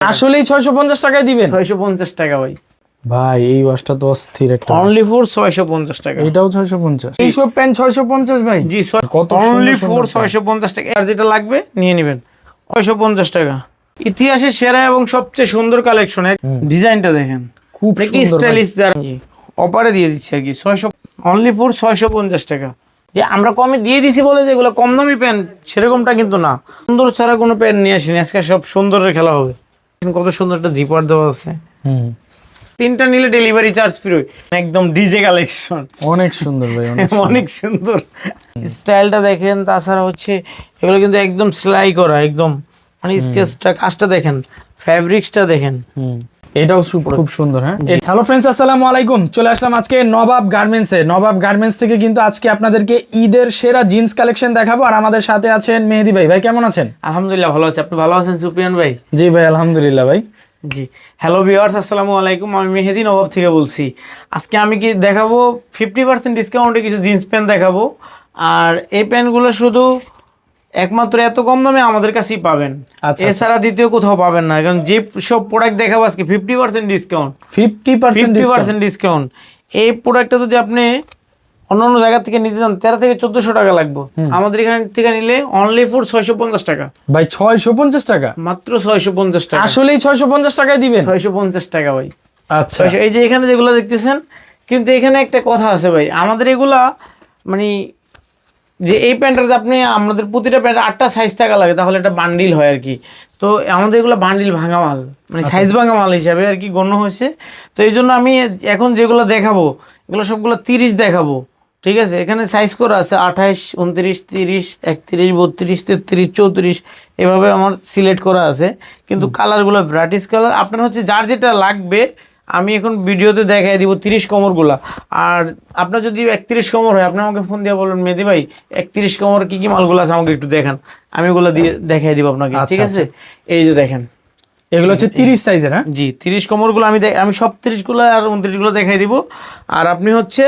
আসলেই ছয়শো পঞ্চাশ টাকায় দিবেন? ছয়শো পঞ্চাশ টাকা ভাই। ভাই এই ওয়াশটা তো অস্থির একটা অনলি ফোর ছয়শো পঞ্চাশ টাকা। এটাও ছয়শো পঞ্চাশ। এইসব প্যান্ট ছয়শো পঞ্চাশ ভাই। জি কত অনলি ফোর ছয়শো পঞ্চাশ টাকা। আর যেটা লাগবে নিয়ে নেবেন। ছয়শো পঞ্চাশ টাকা। ইতিহাসের সেরা এবং সবচেয়ে সুন্দর কালেকশন ডিজাইনটা দেখেন। খুব সুন্দর। স্টাইলিশ অপারে দিয়ে দিচ্ছি আর কি। ছয়শো অনলি ফোর ছয়শো পঞ্চাশ টাকা। যে আমরা কমে দিয়ে দিছি বলে যেগুলো কম দামি প্যান্ট সেরকমটা কিন্তু না। সুন্দর ছাড়া কোনো প্যান্ট নিয়ে আসিনি। আজকে সব সুন্দরের খেলা হবে। কত সুন্দর একটা জিপার দেওয়া আছে। হুম। তিনটা নিলে ডেলিভারি চার্জ ফ্রি একদম ডিজে কালেকশন অনেক সুন্দর ভাই অনেক সুন্দর। স্টাইলটা দেখেন তাছাড়া হচ্ছে এগুলো কিন্তু একদম সেলাই করা একদম। মানে স্কেচটা কাজটা দেখেন ফ্যাব্রিক্সটা দেখেন। হুম। এটাও খুব সুন্দর হ্যাঁ? হ্যালো ফ্রেন্ডস আসসালামু আলাইকুম। চলে আসলাম আজকে নবাব গার্মেন্টসে নবাব গার্মেন্টস থেকে কিন্তু আজকে আপনাদেরকে ঈদের সেরা জিন্স কালেকশন দেখাবো। আর আমাদের সাথে আছেন মেহেদি ভাই। ভাই কেমন আছেন? আলহামদুলিল্লাহ ভালো আছে। আপনি ভালো আছেন সুপিয়ান ভাই? জি ভাই আলহামদুলিল্লাহ ভাই। জি। হ্যালো ভিওয়ার্স আসসালামু আলাইকুম। আমি মেহেদি নবাব থেকে বলছি। আজকে আমি কি দেখাবো? ফিফটি পার্সেন্ট ডিসকাউন্টে কিছু জিন্স প্যান্ট দেখাবো। আর এই প্যান্টগুলো শুধু একমাত্র এত কম দামে আমাদের কাছেই পাবেন। আচ্ছা, এছাড়া দ্বিতীয় কোথাও পাবেন না কারণ যে সব প্রোডাক্ট দেখাবো আজকে fifty percent discount fifty percent fifty percent discount এই প্রোডাক্টটা যদি আপনি অন্য অন্য জায়গা থেকে নিতে চান তেরো থেকে চোদ্দশো টাকা লাগবে। আমাদের এখান থেকে নিলে অনলি ফর ছয়শো পঞ্চাশ টাকা। ভাই ছয়শো পঞ্চাশ টাকা? মাত্র ছয়শো পঞ্চাশ টাকা। আসলেই ছয়শো পঞ্চাশ টাকায় দিবেন? ছয়শো পঞ্চাশ টাকা ভাই। আচ্ছা। এই যে এখানে যেগুলো দেখতেছেন কিন্তু এখানে একটা কথা আছে ভাই। আমাদের এগুলা মানে যে এই প্যান্টটা যে আপনি আমাদের প্রতিটা প্যান্ট আটটা সাইজ থাকা লাগে তাহলে এটা বান্ডিল হয় আর কি। তো আমাদের এগুলো বান্ডিল ভাঙা মাল মানে সাইজ ভাঙা মাল হিসাবে আর কি গণ্য হয়েছে। তো এই জন্য আমি এখন যেগুলো দেখাবো এগুলো সবগুলো তিরিশ দেখাবো ঠিক আছে? এখানে সাইজ করা আছে আঠাইশ উনত্রিশ তিরিশ একত্রিশ বত্রিশ তেত্রিশ চৌত্রিশ এভাবে আমার সিলেক্ট করা আছে। কিন্তু কালারগুলো ভ্যারাইটিস কালার আপনার হচ্ছে যার যেটা লাগবে আমি এখন ভিডিওতে দেখাই দিব তিরিশ কোমরগুলা। আর আপনার যদি একত্রিশ কোমর হয় আপনি আমাকে ফোন দিয়ে বলুন মেদি ভাই একত্রিশ কোমর কি কি মালগুলো আছে আমাকে একটু দেখান। আমি ওগুলো দিয়ে দেখাই দিব আপনাকে আচ্ছা, ঠিক আছে? এই যে দেখেন। এগুলো হচ্ছে তিরিশ সাইজের হ্যাঁ? জি তিরিশ কোমরগুলো আমি দেখ- আমি সব তিরিশগুলো আর উনত্রিশগুলো দেখাই দিব। আর আপনি হচ্ছে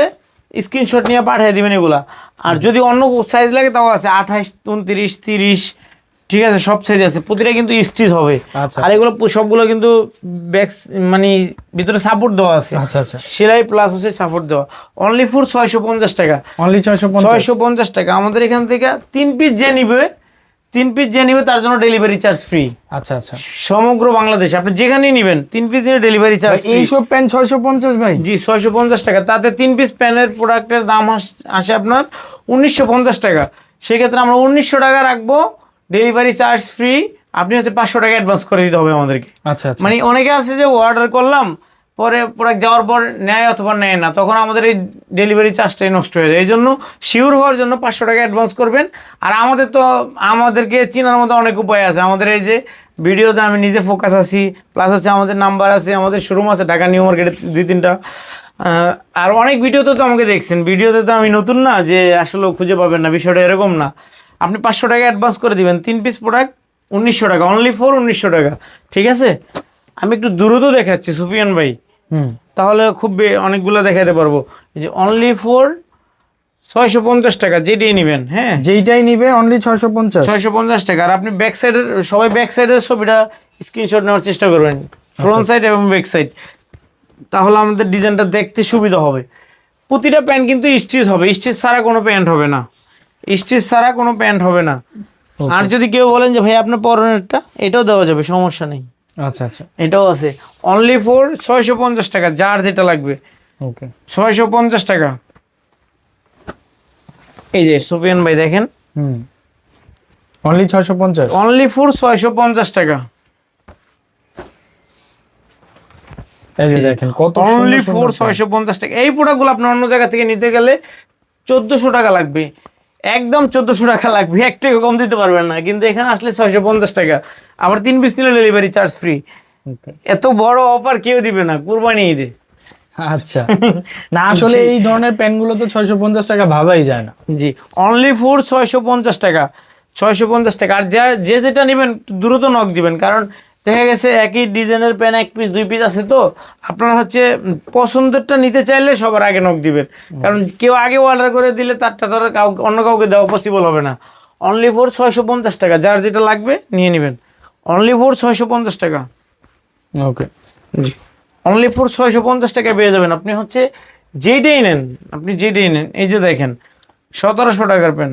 স্ক্রিনশট নিয়ে পাঠিয়ে দিবেন এগুলা। আর যদি অন্য সাইজ লাগে তাও আছে। আঠাইশ উনত্রিশ তিরিশ ঠিক আছে সব সাইজ আছে। প্রতিটা কিন্তু স্টিচ হবে। আচ্ছা। আর এগুলো সবগুলো কিন্তু ব্যাক মানে ভিতরে সাপোর্ট দেওয়া আছে। আচ্ছা আচ্ছা। সেলাই প্লাস হচ্ছে সাপোর্ট দেওয়া। অনলি ফর ছয়শো পঞ্চাশ টাকা। অনলি ছয়শো ছয়শো পঞ্চাশ টাকা। আমাদের এখান থেকে তিন পিস যে নিবে তিন পিস যে নিবে তার জন্য ডেলিভারি চার্জ ফ্রি আচ্ছা আচ্ছা। সমগ্র বাংলাদেশে। আপনি যেখানেই নেবেন তিন পিস নিয়ে ডেলিভারি চার্জ এইসব প্যান্ট ছয়শো পঞ্চাশ ভাই? জি ছয়শো পঞ্চাশ টাকা। তাতে তিন পিস প্যানের প্রোডাক্টের দাম আস- আসে আপনার উনিশশো পঞ্চাশ টাকা। সেক্ষেত্রে আমরা উনিশশো টাকা রাখব। ডেলিভারি চার্জ ফ্রি আপনি হচ্ছে পাঁচশো টাকা অ্যাডভান্স করে দিতে হবে আমাদেরকে। আচ্ছা আচ্ছা। মানে অনেকে আছে যে অর্ডার করলাম পরে প্রোডাক্ট যাওয়ার পর নেয় অথবা নেয় না তখন আমাদের এই ডেলিভারি চার্জটাই নষ্ট হয়ে যায়। এই জন্য শিওর হওয়ার জন্য পাঁচশো টাকা অ্যাডভান্স করবেন। আর আমাদের তো আমাদেরকে চেনার মতো অনেক উপায় আছে। আমাদের এই যে ভিডিওতে আমি নিজে ফোকাস আছি প্লাস হচ্ছে আমাদের নাম্বার আছে আমাদের শোরুম আছে ঢাকা নিউ মার্কেটে দুই তিনটা। আর অনেক ভিডিওতে তো আমাকে দেখছেন। ভিডিওতে তো আমি নতুন না যে আসলে খুঁজে পাবেন না বিষয়টা এরকম না। আপনি পাঁচশো টাকা অ্যাডভান্স করে দিবেন। তিন পিস প্রোডাক্ট উনিশশো টাকা। অনলি ফোর উনিশশো টাকা। ঠিক আছে? আমি একটু দ্রুত দেখাচ্ছি সুফিয়ান ভাই। হুম। তাহলে খুব অনেকগুলো দেখাতে পারব। যে অনলি ফোর ছয়শো পঞ্চাশ টাকা যেটাই নেবেন হ্যাঁ? যেইটাই নিবে অনলি ছয়শো পঞ্চাশ। ছয়শো পঞ্চাশ টাকা। আর আপনি ব্যাক সাইডের সবাই ব্যাক সাইডের ছবিটা স্ক্রিনশট নেওয়ার চেষ্টা করবেন। ফ্রন্ট সাইড এবং ব্যাক সাইড তাহলে আমাদের ডিজাইনটা দেখতে সুবিধা হবে। প্রতিটা প্যান্ট কিন্তু স্টিচ হবে। স্টিচ ছাড়া কোনো প্যান্ট হবে না। স্টিচ ছাড়া কোনো প্যান্ট হবে না। আর যদি কেউ বলেন যে ভাই আপনার পরনেরটা? এটাও দেওয়া যাবে সমস্যা নেই। আচ্ছা আচ্ছা। এটাও আছে। অনলি ফর ছয়শো পঞ্চাশ টাকা যার যেটা লাগবে। ওকে ছয়শো পঞ্চাশ টাকা। এই যে সুফিয়ান ভাই দেখেন। হুম। অনলি ছয়শো পঞ্চাশ? অনলি ফর ছয়শো পঞ্চাশ টাকা। এই যে দেখেন কত অনলি ফোর ছয়শো পঞ্চাশ টাকা। এই প্রোডাক্টগুলো আপনার অন্য জায়গা থেকে নিতে গেলে চোদ্দশো টাকা লাগবে। একদম চোদ্দোশো টাকা লাগবে। এক টাকা কম দিতে পারবেন না কিন্তু এখানে আসলে ছয়শো পঞ্চাশ টাকা। আবার তিন পিস নিলে ডেলিভারি চার্জ ফ্রি এত বড় অফার কেউ দিবে না কুরবানি ঈদে। আচ্ছা। না আসলে এই ধরনের প্যান্টগুলো তো ছয়শো পঞ্চাশ টাকা ভাবাই যায় না। জি অনলি ফোর ছয়শো পঞ্চাশ টাকা ছয়শো পঞ্চাশ টাকা। আর যা যে যেটা নেবেন দ্রুত নক দিবেন। কারণ দেখা গেছে একই ডিজাইনের প্যান এক পিস দুই পিস আছে তো। আপনার হচ্ছে পছন্দেরটা নিতে চাইলে সবার আগে নক দিবেন। কারণ কেউ আগে অর্ডার করে দিলে তারটা ধরো কাউকে অন্য কাউকে দেওয়া পসিবল হবে না। অনলি ফোর ছয়শো পঞ্চাশ টাকা যার যেটা লাগবে নিয়ে নেবেন। অনলি ফোর ছয়শো পঞ্চাশ টাকা। ওকে জি। অনলি ফোর ছয়শো পঞ্চাশ টাকা পেয়ে যাবেন। আপনি হচ্ছে যেইটাই নেন আপনি যেইটাই নেন এই যে দেখেন সতেরোশো টাকার পেন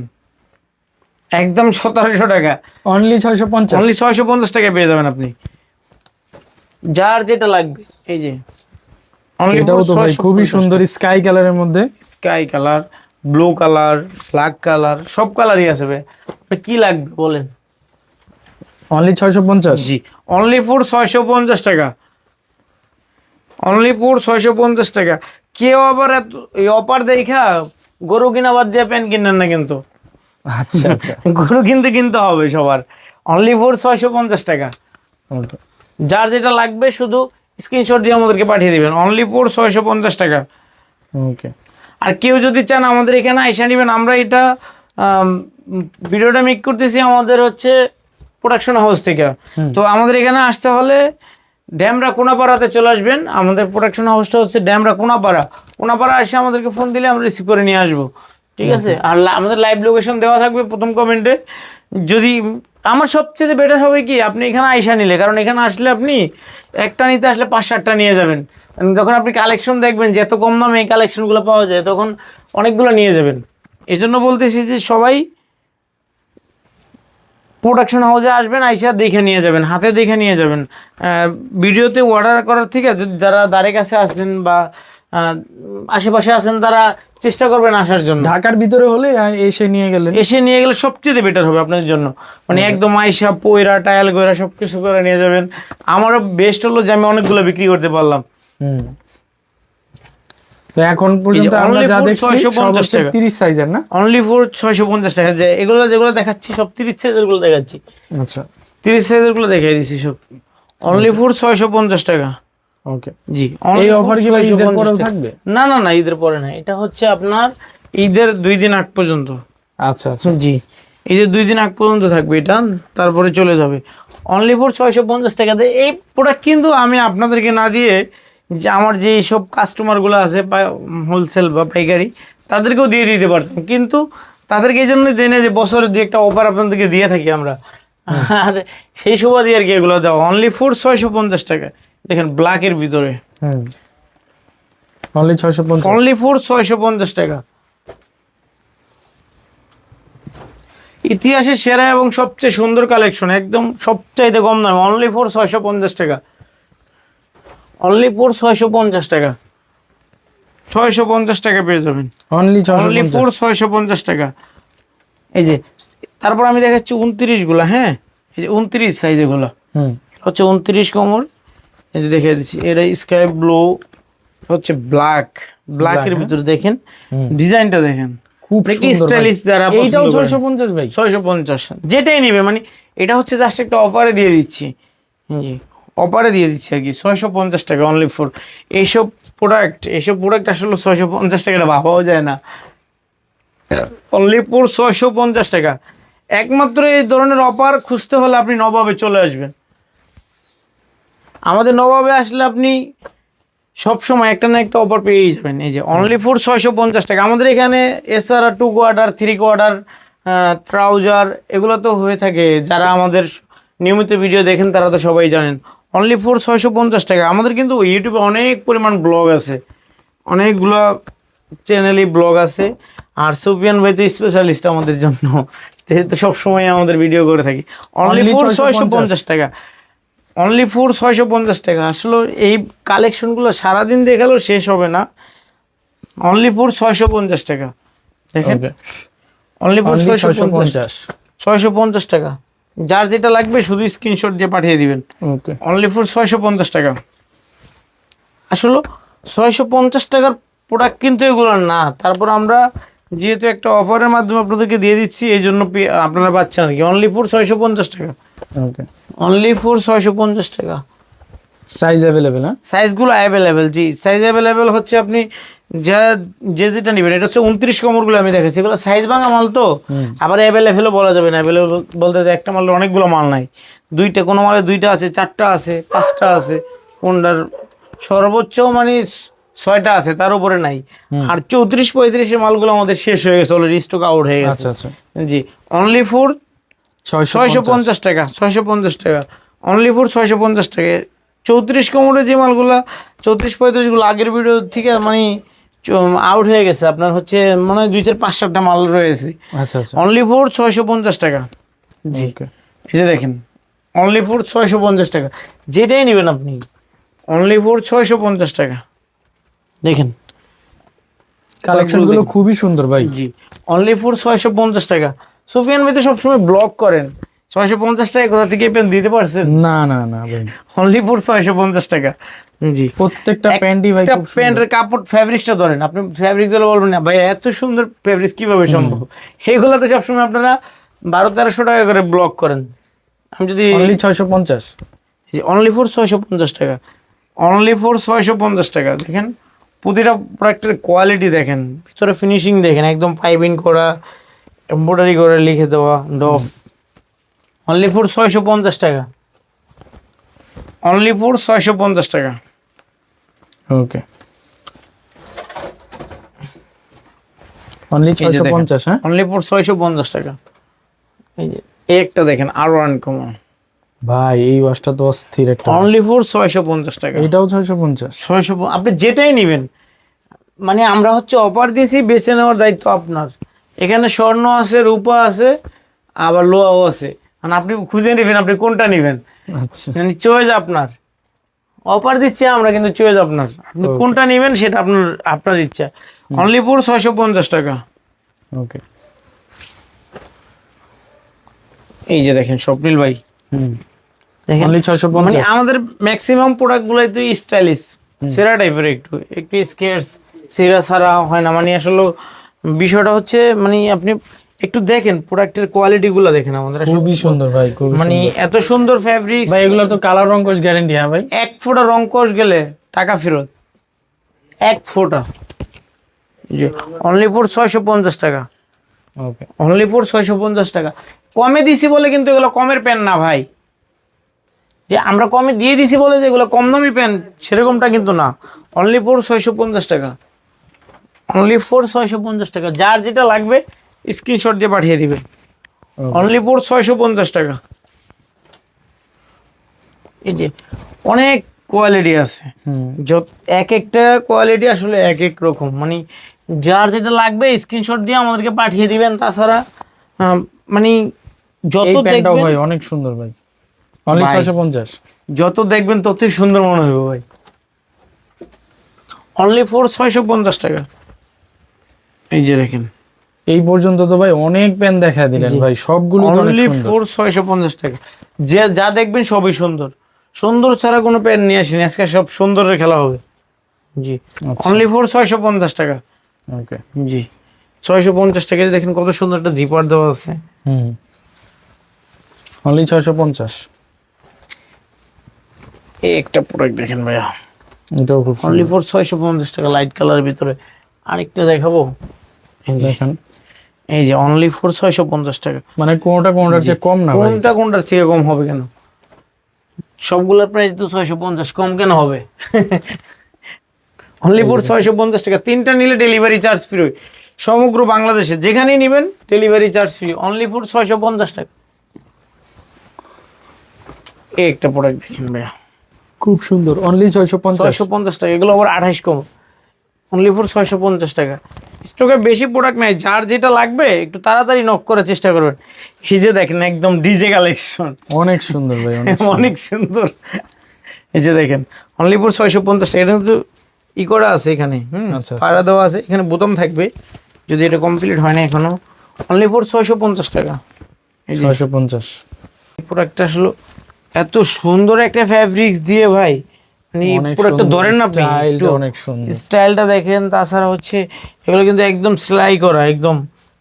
একদম সতেরোশো টাকা। অনলি ছয়শো পঞ্চাশ। অনলি ছয়শো পঞ্চাশ টাকা পেয়ে যাবেন আপনি। যার যেটা লাগবে এই যে। এটাও তো ভাই খুবই সুন্দর স্কাই কালারের মধ্যে। Sky colour blue colour black colour সব কালারই আছে ভাই। কি লাগবে বলেন? অনলি ছয়শো পঞ্চাশ। জি অনলি ফর ছয়শো পঞ্চাশ টাকা। অনলি ফর ছয়শো পঞ্চাশ টাকা। কেউ আবার এত এই অফার দেখা গরু কিনা বাদ দিয়ে প্যান্ট কিনেন না কিন্তু। আচ্ছা আচ্ছা। গরু কিনতে কিনতে হবে সবার। অনলি ফোর ছয়শো পঞ্চাশ টাকা। যার যেটা লাগবে শুধু স্ক্রিনশট দিয়ে আমাদেরকে পাঠিয়ে দিবেন। অনলি ফোর ছয়শো পঞ্চাশ টাকা। ওকে। আর কেউ যদি চান আমাদের এখানে আইসা নেবেন আমরা এটা ভিডিওটা মেক করতেছি আমাদের হচ্ছে প্রোডাকশন হাউস থেকে। তো আমাদের এখানে আসতে হলে ড্যামরা কোনাপাড়াতে চলে আসবেন। আমাদের প্রোডাকশন হাউসটা হচ্ছে ড্যামরা কোনাপাড়া। কোনাপাড়া এসে আমাদেরকে ফোন দিলে আমরা রিসিভ করে নিয়ে আসব। ঠিক আছে? আর আমাদের লাইভ লোকেশন দেওয়া থাকবে প্রথম কমেন্টে যদি আমার সবচেয়ে বেটার হবে কি আপনি এখানে আইসা নিলে। কারণ এখানে আসলে আপনি একটা নিতে আসলে পাঁচ সাতটা নিয়ে যাবেন। যখন আপনি কালেকশন দেখবেন যে এত কম দামে এই কালেকশনগুলো পাওয়া যায় তখন অনেকগুলো নিয়ে যাবেন। এই জন্য বলতেছি যে সবাই প্রোডাকশন হাউসে আসবেন আইসা দেখে নিয়ে যাবেন হাতে দেখে নিয়ে যাবেন। ভিডিওতে অর্ডার করার থেকে যদি যারা দ্বারে কাছে আছেন বা আশেপাশে আছেন তারা চেষ্টা করবেন আসার জন্য। ঢাকার ভিতরে হলে এসে নিয়ে গেলে এসে নিয়ে গেলে সবচেয়ে বেটার হবে আপনাদের জন্য। মানে একদম আইসা পয়রা টায়াল গয়রা সব কিছু করে নিয়ে যাবেন। আমারও বেস্ট হলো যে আমি অনেকগুলো বিক্রি করতে পারলাম। হুম। তো এখন পর্যন্ত আমরা যা দেখছি 650 টাকা। 30 সাইজের না? অনলি ফর ছয়শো পঞ্চাশ টাকা। যে এগুলো যেগুলো দেখাচ্ছি সব তিরিশ সাইজেরগুলো দেখাচ্ছি। আচ্ছা। তিরিশ সাইজেরগুলো দেখাই দিচ্ছি সব। অনলি ফর ছয়শো পঞ্চাশ টাকা। ওকে জি এই অফার কি ভাই ঈদের পরেও থাকবে? না না না ঈদের পরে না। এটা হচ্ছে আপনার ঈদের দুই দিন আগ পর্যন্ত। আচ্ছা আচ্ছা। জি এই যে দুই দিন আগ পর্যন্ত থাকবে এটা তারপরে চলে যাবে। অনলি ফর ছয়শো পঞ্চাশ টাকা টাকাতে এই প্রোডাক্ট কিন্তু আমি আপনাদেরকে না দিয়ে যে আমার যে সব কাস্টমারগুলো আছে হোলসেল বা পাইকারি তাদেরকেও দিয়ে দিতে পারতাম। কিন্তু তাদেরকে এই জন্যই দেয় যে বছরে দু একটা অফার আপনাদেরকে দিয়ে থাকি আমরা। আর সেই সুবাদই আর কি এগুলো দেওয়া। অনলি ফর ছয়শো পঞ্চাশ টাকা। দেখেন ব্ল্যাকের ভিতরে। হুম অনলি ছয়শো পঞ্চাশ। অনলি ফর ছয়শো পঞ্চাশ টাকা। ইতিহাসের সেরা এবং সবচেয়ে সুন্দর কালেকশন একদম সবচাইতে কম দাম। অনলি ফর ছয়শো পঞ্চাশ টাকা। অনলি ফর ছয়শো পঞ্চাশ টাকা। ছয়শো পঞ্চাশ টাকা পেয়ে যাবেন। অনলি ছয়শো অনলি ফোর ছয়শো পঞ্চাশ টাকা। এই যে তারপর আমি দেখাচ্ছি উনত্রিশগুলা হ্যাঁ? এই যে উনত্রিশ সাইজ এগুলো। হুম। হচ্ছে উনত্রিশ কোমর। এই যে দেখে দিচ্ছি এটা স্কাই ব্লু হচ্ছে ব্ল্যাক ব্ল্যাকের ভিতরে দেখেন ডিজাইনটা দেখেন। খুব। স্টাইলিশ যারা এইটাও ছয়শো পঞ্চাশ ভাই। ছয়শো পঞ্চাশ। যেটাই নেবে মানে এটা হচ্ছে জাস্ট একটা অফারে দিয়ে দিচ্ছি। জি অফারে দিয়ে দিচ্ছি আর কি ছয়শো পঞ্চাশ টাকা অনলি ফর এইসব প্রোডাক্ট এইসব প্রোডাক্ট আসলে ছয়শো পঞ্চাশ টাকাটা ভাবাও যায় না। অনলি ফর ছয়শো পঞ্চাশ টাকা। একমাত্র এই ধরনের অফার খুঁজতে হলে আপনি নবাবে চলে আসবেন। আমাদের নবাবে আসলে আপনি সবসময় একটা না একটা অফার পেয়েই যাবেন। এই যে অনলি ফোর ছয়শো পঞ্চাশ টাকা। আমাদের এখানে এছাড়া two quarter three quarter trouser এগুলো তো হয়ে থাকে। যারা আমাদের নিয়মিত ভিডিও দেখেন তারা তো সবাই জানেন। অনলি ফোর ছয়শো পঞ্চাশ টাকা। আমাদের কিন্তু ইউটিউবে অনেক পরিমাণ ব্লগ আছে। অনেকগুলো চ্যানেলই ব্লগ আছে। আর সুফিয়ান ভাই তো স্পেশালিস্ট আমাদের জন্য। যেহেতু সবসময় আমাদের ভিডিও করে থাকি। অনলি ফোর ছয়শো পঞ্চাশ টাকা। অনলি ফোর ছয়শো পঞ্চাশ টাকা। আসলে এই কালেকশনগুলো সারাদিন দেখালেও শেষ হবে না। অনলি ফোর ছয়শো পঞ্চাশ টাকা। দেখেন? অনলি ফোর ছয়শো পঞ্চাশ। ছয়শো পঞ্চাশ। টাকা। যার যেটা লাগবে শুধু স্ক্রিনশট দিয়ে পাঠিয়ে দিবেন। অনলি ফর ছয়শো পঞ্চাশ টাকা। আসলে ছয়শো পঞ্চাশ টাকার প্রোডাক্ট কিন্তু এগুলো না। তারপর আমরা যেহেতু একটা অফারের মাধ্যমে আপনাদেরকে দিয়ে দিচ্ছি এই জন্য আপনারা পাচ্ছেন আর কি। অনলি ফোর ছয়শো পঞ্চাশ টাকা। ওকে অনলি ফোর ছয়শো পঞ্চাশ টাকা। সাইজ অ্যাভেলেবেল হ্যাঁ সাইজগুলো অ্যাভেলেবেল জি। সাইজ অ্যাভেলেবেল হচ্ছে আপনি যা যে যেটা নেবেন এটা হচ্ছে উনত্রিশ কমরগুলো আমি দেখেছি এগুলো সাইজ ভাঙা মাল তো। আবার অ্যাভেলেবেলও বলা যাবে না। অ্যাভেলেবেল বলতে একটা মালের অনেকগুলো মাল নাই। দুইটা কোনো মালে দুইটা আছে চারটা আছে পাঁচটা আছে কোনটার সর্বোচ্চ মানে ছয়টা আছে তার উপরে নাই। আর চৌত্রিশ পঁয়ত্রিশের মালগুলো আমাদের শেষ হয়ে গেছে অলরেডি স্টক আউট হয়ে গেছে। আচ্ছা আচ্ছা। জি। অনলি ফোর ছয়শো পঞ্চাশ। টাকা ছয়শো পঞ্চাশ টাকা। অনলি ফোর ছয়শো পঞ্চাশ টাকা। চৌত্রিশ কোমরের যে মালগুলা চৌত্রিশ পঁয়ত্রিশগুলো আগের ভিডিও থেকে মানে আউট হয়ে গেছে। আপনার হচ্ছে মনে হয় দুই চার পাঁচ সাতটা মাল রয়েছে। আচ্ছা আচ্ছা। অনলি ফোর ছয়শো পঞ্চাশ টাকা। জি। এই যে দেখেন অনলি ফোর ছয়শো পঞ্চাশ টাকা। যেটাই নেবেন আপনি অনলি ফোর ছয়শো পঞ্চাশ টাকা। দেখেন। কালেকশনগুলো খুবই সুন্দর ভাই। জি। অনলি ফোর ছয়শো পঞ্চাশ টাকা। সুফিয়ান ভাই তো সবসময় ব্লক করেন। ছয়শো পঞ্চাশ টাকা কোথা থেকে পেন দিতে পারছেন? না না না ভাই। অনলি ফোর ছয়শো পঞ্চাশ টাকা। জি প্রত্যেকটা প্যান্টই ভাই। প্যান্টের কাপড় ফ্যাব্রিক্সটা ধরেন। আপনি ফ্যাব্রিক দিলে বলবেন না ভাই এত সুন্দর ফ্যাব্রিক্স কীভাবে সম্ভব? এগুলো তো সবসময় আপনারা বারো তেরোশো টাকা করে ব্লক করেন। আমি যদি অনলি ছয়শো পঞ্চাশ। জি অনলি ফোর ছয়শো পঞ্চাশ টাকা। অনলি ফোর ছয়শো পঞ্চাশ টাকা। দেখেন প্রতিটা প্রোডাক্টের কোয়ালিটি দেখেন ভিতরে ফিনিশিং দেখেন একদম পাইপিং করা। এমব্রয়ডারি করে লিখে দেওয়া ডফ অনলি ফোর ছয়শো পঞ্চাশ টাকা। অনলি ফোর ছয়শো পঞ্চাশ টাকা। ওকে অনলি ছয়শো পঞ্চাশ হ্যাঁ? অনলি ফোর ছয়শো পঞ্চাশ টাকা। এই যে একটা দেখেন আরও ভাই এই ওয়াশটা তো অস্থির একটা অনলি ফোর ছয়শো পঞ্চাশ টাকা। এটাও ছয়শো পঞ্চাশ। ছয়শো আপনি যেটাই নেবেন। মানে আমরা হচ্ছে অফার দিয়েছি বেছে নেওয়ার দায়িত্ব আপনার। এখানে স্বর্ণ আছে রূপা আছে আবার লোহাও আছে। মানে আপনি খুঁজে নেবেন আপনি কোনটা নেবেন। আচ্ছা। মানে চয়েস আপনার। অফার দিচ্ছি আমরা কিন্তু চয়েস আপনার। আপনি কোনটা নেবেন সেটা আপনার আপনার ইচ্ছা। অনলি ফোর ছয়শো পঞ্চাশ টাকা। ওকে এই যে দেখেন স্বপ্নিল ভাই। হুম। দেখেন ছয়শো মানে আমাদের ম্যাক্সিমাম প্রোডাক্টগুলোই তো স্টাইলিশ সেরা টাইপের একটু একটু স্কেটস সেরা সারা হয় না। মানে আসলে বিষয়টা হচ্ছে মানে আপনি একটু দেখেন প্রোডাক্টের কোয়ালিটিগুলো দেখেন আমাদের। খুবই সুন্দর ভাই মানে এত সুন্দর ফ্যাব্রিক ভাই এগুলো তো কালার রঙ্কশ গ্যারেন্টি হ্যাঁ ভাই? এক ফোঁটা রং কষ গেলে টাকা ফেরত। এক ফোঁটা। জি। অনলি ফোর ছয়শো পঞ্চাশ টাকা। ওকে অনলি ফোর ছয়শো পঞ্চাশ টাকা। কমে দিছি বলে কিন্তু এগুলো কমের প্যান না ভাই। যে আমরা কমে দিয়ে দিছি বলে যে এগুলো কম দামি প্যান সেরকমটা কিন্তু না। অনলি ফোর ছয়শো পঞ্চাশ টাকা। অনলি ফোর ছয়শো পঞ্চাশ টাকা। যার যেটা লাগবে স্ক্রিনশট দিয়ে পাঠিয়ে দিবেন অনলি ফোর ছয়শো পঞ্চাশ টাকা। এই যে অনেক কোয়ালিটি আছে। এক একটা কোয়ালিটি আসলে এক এক রকম। মানে যার যেটা লাগবে স্ক্রিনশট দিয়ে আমাদেরকে পাঠিয়ে দিবেন। তাছাড়া মানে যত দেখবেন ভাই অনেক সুন্দর ভাই। অনলি ভাই। ছয়শো পঞ্চাশ। যত দেখবেন ততই সুন্দর মনে হবে ভাই। অনলি ফোর ছয়শো পঞ্চাশ টাকা। এই যে দেখেন। এই পর্যন্ত তো ভাই অনেক প্যান দেখা দিলেন ভাই সবগুলো অনলি ফোর ছয়শো পঞ্চাশ টাকা। যে যা দেখবেন সবই সুন্দর। সুন্দর ছাড়া কোনো প্যান্ট নিয়ে আসেনি। আজকে সব সুন্দরের খেলা হবে। জি। আচ্ছা। অনলি ফোর ছয়শো পঞ্চাশ টাকা। ওকে। জি। ছয়শো পঞ্চাশ টাকা দেখেন কত সুন্দর একটা জিপার দেওয়া আছে। হুম। অনলি ছয়শো পঞ্চাশ। এই একটা প্রোডাক্ট দেখেন ভাইয়া। এটাও খুব অনলি ফর ছয়শো পঞ্চাশ টাকা লাইট কালারের ভিতরে। আরেকটা দেখাবো। দেখেন এই যে অনলি ফর ছয়শো পঞ্চাশ টাকা। মানে কোনোটা কোনোটার চেয়ে কম না কোনটা কোনটার থেকে কম হবে কেন? সবগুলোর প্রাইস তো ছয়শো পঞ্চাশ কম কেন হবে? অনলি ফর ছয়শো পঞ্চাশ টাকা। তিনটা নিলে ডেলিভারি চার্জ ফ্রি সমগ্র বাংলাদেশে যেখানেই নেবেন delivery charge free only for ছয়শো পঞ্চাশ টাকা। এই একটা প্রোডাক্ট দেখেন ভাইয়া। খুব সুন্দর। অনলি ছয়শো পঞ্চাশ। ছয়শো পঞ্চাশ টাকা এগুলো আবার আঠাইশ কম। অনলি ফর ছয়শো পঞ্চাশ টাকা। স্টকে বেশি প্রোডাক্ট নাই যার যেটা লাগবে একটু তাড়াতাড়ি নক করার চেষ্টা করবেন। এই যে দেখেন একদম ডিজে কালেকশন অনেক সুন্দর ভাই অনেক সুন্দর। এই যে দেখেন অনলি ফর ছয়শো পঞ্চাশ এটা কিন্তু ই করা আছে এখানে হুম? আচ্ছা, আচ্ছা। পায়রা দেওয়া আছে এখানে বোতাম থাকবে যদি এটা কমপ্লিট হয় না এখনও। অনলি ফর ছয়শো পঞ্চাশ টাকা। ছয়শো পঞ্চাশ। প্রোডাক্টটা আসলে এত সুন্দর একটা ফ্যাব্রিক্স দিয়ে ভাই। সুন্দর। ধরেন না আপনি স্টাইলটা অনেক সুন্দর। স্টাইলটা দেখেন তাছাড়া হচ্ছে এগুলো কিন্তু একদম সেলাই করা একদম।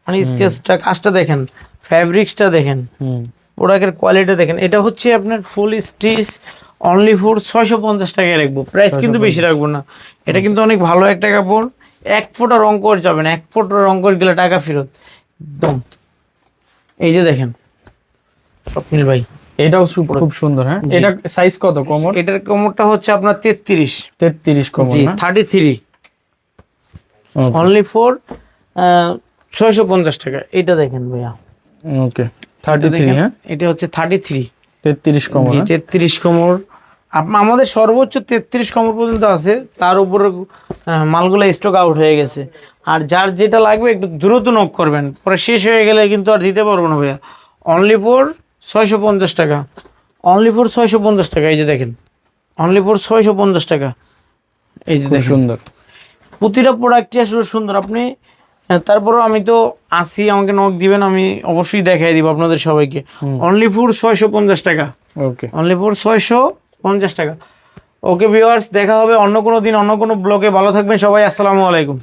মানে স্কেচটা কাজটা দেখেন ফ্যাব্রিক্সটা দেখেন প্রোডাক্টের কোয়ালিটি দেখেন। এটা হচ্ছে আপনার ফুল স্টিচ অনলি ফোর ছয়শো পঞ্চাশ টাকায় রাখব। প্রাইস কিন্তু বেশি রাখব না। এটা কিন্তু অনেক ভালো একটা কাপড়। এক ফোঁটা রং করে যাবেন এক ফোঁটা রং করে গেলে টাকা ফেরত। একদম। এই যে দেখেন স্বপ্নিল ভাই। এটাও খুব সুন্দর হ্যাঁ? এটা সাইজ কত কোমর? এটার কোমরটা হচ্ছে আপনার তেত্রিশ। তেত্রিশ কোমর জি না? থার্টি থ্রি অনলি ফোর ছয়শো পঞ্চাশ টাকা। এটা দেখেন ভাইয়া। ওকে থার্টি এটা থ্রি দেখেন, হ্যাঁ? এটা হচ্ছে থার্টি থ্রি তেত্রিশ কোমর জি হ্যাঁ? তেত্রিশ কোমর। আমাদের সর্বোচ্চ তেত্রিশ কমর পর্যন্ত আছে। তার উপরে মালগুলো স্টক আউট হয়ে গেছে। আর যার যেটা লাগবে একটু দ্রুত নক করবেন। পরে শেষ হয়ে গেলে কিন্তু আর দিতে পারব না ভাইয়া। অনলি ফোর ছয়শো পঞ্চাশ টাকা। অনলি ফোর ছয়শো পঞ্চাশ টাকা এই যে দেখেন। অনলি ফোর ছয়শো পঞ্চাশ টাকা। এই যে দেখেন। সুন্দর। প্রতিটা প্রোডাক্টই আসলে সুন্দর। আপনি তারপরেও আমি তো আসি আমাকে নক দিবেন আমি অবশ্যই দেখাই দিব আপনাদের সবাইকে। অনলি ফোর ছয়শো পঞ্চাশ টাকা। ওকে। অনলি ফোর ছয়শো পঞ্চাশ টাকা। ওকে ভিউয়ার্স দেখা হবে অন্য কোনো দিন অন্য কোনো ব্লগে ভালো থাকবেন সবাই আসসালামু আলাইকুম।